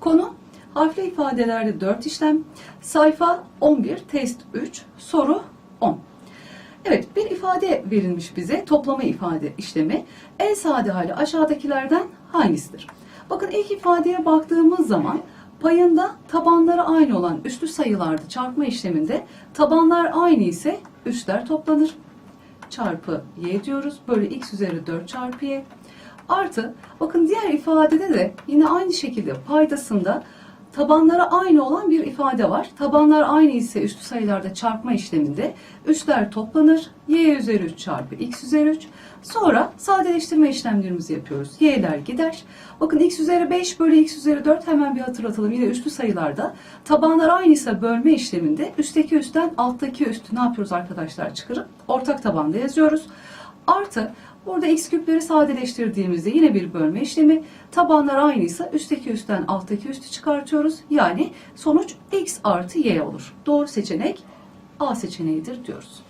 Konu harfli ifadelerde 4 işlem. Sayfa 11, test 3, soru 10. Evet bir ifade verilmiş bize toplama ifade işlemi. En sade hali aşağıdakilerden hangisidir? Bakın ilk ifadeye baktığımız zaman payında tabanları aynı olan üstü sayılarda çarpma işleminde tabanlar aynı ise üstler toplanır. Çarpı y diyoruz. Böyle x üzeri 4 çarpı y. Artı bakın diğer ifadede de yine aynı şekilde paydasında tabanları aynı olan bir ifade var. Tabanlar aynı ise üstü sayılarda çarpma işleminde üstler toplanır. y üzeri 3 çarpı x üzeri 3. Sonra sadeleştirme işlemlerimizi yapıyoruz. y'ler gider. Bakın x üzeri 5 bölü x üzeri 4 hemen bir hatırlatalım. Yine üstü sayılarda tabanlar aynıysa bölme işleminde üstteki üstten alttaki üstü ne yapıyoruz arkadaşlar çıkarıp ortak tabanda yazıyoruz. Artı burada x küpleri sadeleştirdiğimizde yine bir bölme işlemi. Tabanlar aynıysa üstteki üstten alttaki üstü çıkartıyoruz. Yani sonuç x artı y olur. Doğru seçenek A seçeneğidir diyoruz.